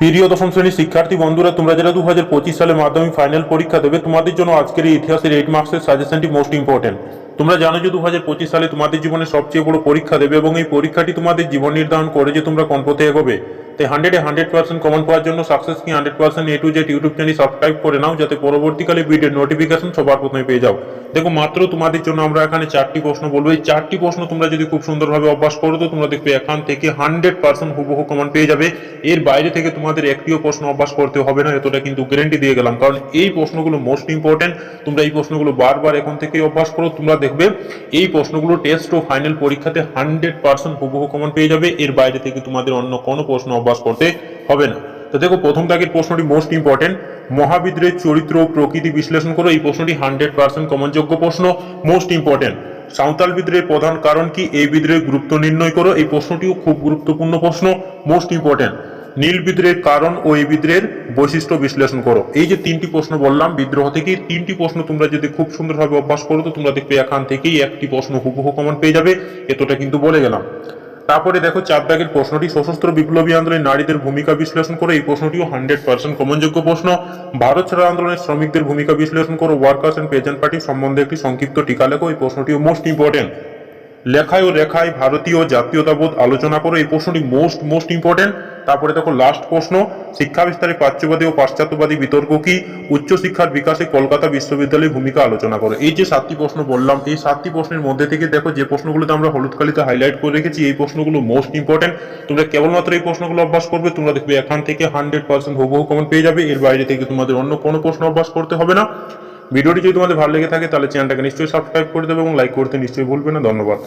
প্রিয় দশম শ্রেণির শিক্ষার্থী বন্ধুরা, তোমরা যারা দু হাজার পঁচিশ সালে মাধ্যমিক ফাইনাল পরীক্ষা দেবে, তোমাদের জন্য আজকের এই ইতিহাসের এইট মার্কসের সাজেশনটি মোস্ট ইম্পর্টেন্ট তোমরা জানো যে দু হাজার পঁচিশ সালে তোমাদের জীবনে সবচেয়ে বড় পরীক্ষা দেবে এবং এই পরীক্ষাটি তোমাদের জীবন নির্ধারণ করে যে তোমরা কোন পথে এগোবে। তাই হান্ড্রেডে হান্ড্রেড পার্সেন্ট কমন পাওয়ার জন্য সাকসেস কি hundred percent A to Z YouTube channel subscribe করে নাও, যাতে পরবর্তীকালে ভিডিওর নোটিফিকেশন সবার প্রথমে পেয়ে যাও। দেখো, মাত্র তোমাদের জন্য আমরা এখানে চারটি প্রশ্ন বলব। এই চারটি প্রশ্ন তোমরা যদি খুব সুন্দরভাবে অভ্যাস করো, তো তোমরা দেখবে এখান থেকে হান্ড্রেড পার্সেন্ট হুবহু কমন পেয়ে যাবে। এর বাইরে থেকে তোমাদের একটিও প্রশ্ন অভ্যাস করতে হবে না, এতটা কিন্তু গ্যারেন্টি দিয়ে গেলাম। কারণ এই প্রশ্নগুলো মোস্ট ইম্পর্টেন্ট তোমরা এই প্রশ্নগুলো বারবার এখন থেকে অভ্যাস করো, তোমরা দেখবে এই প্রশ্নগুলো টেস্ট ও ফাইনাল পরীক্ষাতে হান্ড্রেড পার্সেন্ট হুবহু কমন পেয়ে যাবে। এর বাইরে থেকে তোমাদের অন্য কোনো প্রশ্ন অভ্যাস করতে হবে না। তো দেখো, প্রথম দাগের প্রশ্নটি মোস্ট ইম্পর্টেন্ট মহাবিদ্রের চরিত্র প্রকৃতি বিশ্লেষণ করো। এই প্রশ্নটি হান্ড্রেড পার্সেন্ট কমনযোগ্য প্রশ্ন মোস্ট ইম্পর্টেন্ট সাঁওতাল বিদ্রোহের প্রধান কারণ কি? এই বিদ্রোহের গুরুত্ব নির্ণয় করো। এই প্রশ্নটিও খুব গুরুত্বপূর্ণ প্রশ্ন মোস্ট ইম্পর্টেন্ট নীল বিদ্রোহের কারণ ও এই বিদ্রোহের বৈশিষ্ট্য বিশ্লেষণ করো। এই যে তিনটি প্রশ্ন বললাম, বিদ্রোহ থেকে তিনটি প্রশ্ন তোমরা যদি খুব সুন্দরভাবে অভ্যাস করো, তো তোমরা দেখবে এখান থেকেই একটি প্রশ্ন হুবহু কমন পেয়ে যাবে। এতটা কিন্তু বলে গেলাম। তারপরে দেখো চার দাগের প্রশ্নটি, সশস্ত্র বিপ্লবী আন্দোলনে নারীদের ভূমিকা বিশ্লেষণ করে। এই প্রশ্নটিও হান্ড্রেড পার্সেন্ট কমনযোগ্য প্রশ্ন। ভারত ছাড়া আন্দোলনের শ্রমিকদের ভূমিকা বিশ্লেষণ করো। ওয়ার্কার্স অ্যান্ড পেজেন্ট পার্টি সম্বন্ধে একটি সংক্ষিপ্ত টিকা লেখো। এই প্রশ্নটিও মোস্ট ইম্পর্টেন্ট লেখায় ও রেখায় ভারতীয় জাতীয়তাবোধ আলোচনা করো। এই প্রশ্নটি মোস্ট মোস্ট ইম্পর্টেন্ট তারপরে দেখো লাস্ট প্রশ্ন, শিক্ষা বিস্তারে প্রাচ্যবাদী ও পাশ্চাত্যবাদী বিতর্ক কি? উচ্চশিক্ষার বিকাশে কলকাতা বিশ্ববিদ্যালয়ের ভূমিকা আলোচনা করো। এই যে সাতটি প্রশ্ন বললাম, এই সাতটি প্রশ্নের মধ্যে থেকে দেখো, যে প্রশ্নগুলোতে আমরা হলুদ কালিতে হাইলাইট করে রেখেছি, এই প্রশ্নগুলো মোস্ট ইম্পর্টেন্ট তোমরা কেবলমাত্র এই প্রশ্নগুলো অভ্যাস করবে, তোমরা দেখবে এখান থেকে হান্ড্রেড পার্সেন্ট হুবহু কমন পেয়ে যাবে। এর বাইরে থেকে তোমাদের অন্য কোনো প্রশ্ন অভ্যাস করতে হবে না। ভিডিওটি যদি তোমাদের ভালো লেগে থাকে তাহলে চ্যানেলটাকে নিশ্চয়ই সাবস্ক্রাইব করে দেবে এবং লাইক করতে নিশ্চয়ই ভুলবে না। ধন্যবাদ।